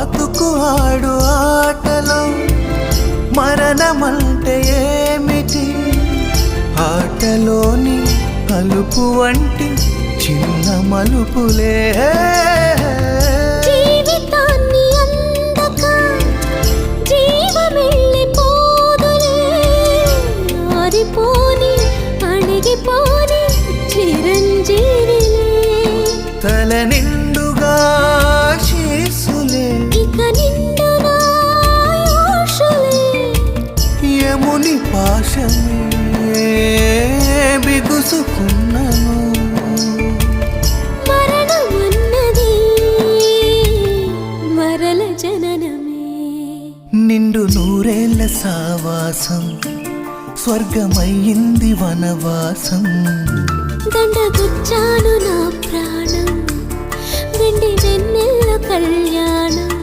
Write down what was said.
బతుకు ఆడు ఆటలో మరణమంటే ఏమిటి? ఆటలోని అలుపు వంటి చిన్న మలుపులే. తల నిండుగా యముని పాశమే బిగుసుకున్నను. మరణమన్నది మరల జననమే. నిండు నూరేళ్ళ సావాసం స్వర్గమయ్యింది వనవాసం. దండగుచ్చాను నా ప్రాణం.